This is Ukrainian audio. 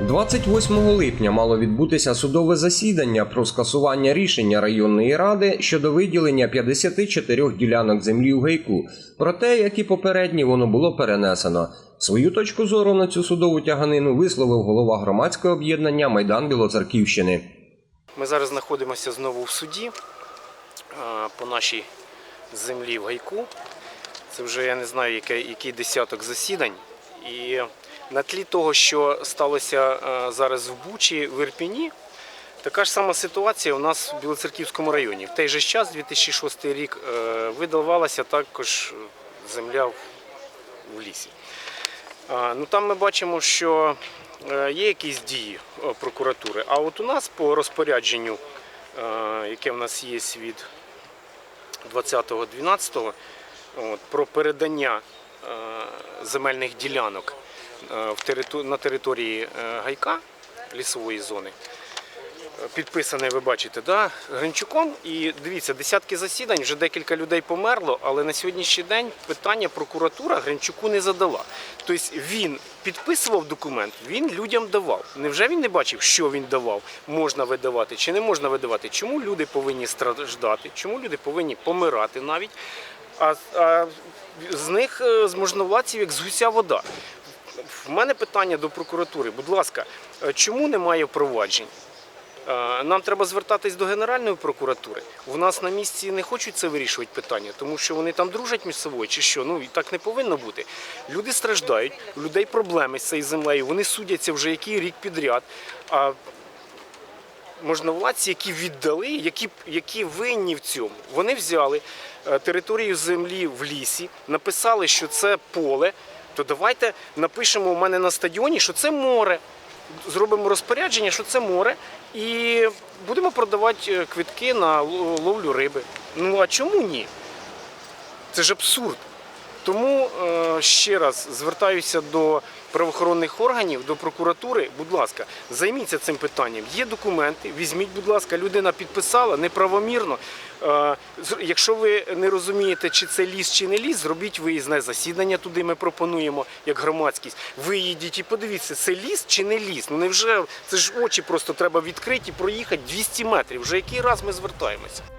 28 липня мало відбутися судове засідання про скасування рішення районної ради щодо виділення 54 ділянок землі у гайку. Проте, як і попередні, воно було перенесено. Свою точку зору на цю судову тяганину висловив голова громадського об'єднання Майдан Білоцерківщини. Ми зараз знаходимося знову в суді е, по нашій землі в гайку. Це вже я не знаю, який, який десяток засідань. І на тлі того, що сталося е, зараз в Бучі, в Ірпіні, така ж сама ситуація у нас в Білоцерківському районі. В той же час, 2006 рік, е, видавалася також земля в, лісі. Ну, там ми бачимо, що е, є якісь дії е, прокуратури. А от у нас по розпорядженню, е, яке в нас є від 20.12, от, про передання е, земельних ділянок е, на території е, гайка лісової зони. Е, Підписаний, ви бачите, да? Гринчуком. І дивіться, десятки засідань, вже декілька людей померло, але на сьогоднішній день питання прокуратура Гринчуку не задала. Тобто він підписував документ, він людям давав. Невже він не бачив, що він давав, можна видавати чи не можна видавати? Чому люди повинні страждати? Чому люди повинні помирати навіть? А, а з них е, з можновладців як з гуся вода. В мене питання до прокуратури. Будь ласка, е, чому немає проваджень? Е, Нам треба звертатись до Генеральної прокуратури. У нас на місці не хочуть це вирішувати питання, тому що вони там дружать між собою чи що. Ну і так не повинно бути. Люди страждають, у людей проблеми з цією землею. Вони судяться вже який рік підряд. А можновладці, які віддали, які, які винні в цьому, вони взяли е, територію землі в лісі, написали, що це поле. То давайте напишемо у мене на стадіоні, що це море. Зробимо розпорядження, що це море, і будемо продавати е, квитки на ловлю риби. Ну а чому ні? Це ж абсурд. Тому е, ще раз звертаюся до правоохоронних органів, до прокуратури. Будь ласка, займіться цим питанням. Є документи, візьміть, будь ласка, людина підписала неправомірно. Е, якщо ви не розумієте, чи це ліс, чи не ліс, зробіть виїзне засідання. Туди ми пропонуємо як громадськість. Виїдіть і подивіться, це ліс чи не ліс. Ну невже це ж очі просто треба відкриті, проїхати 200 метрів. Вже який раз ми звертаємося?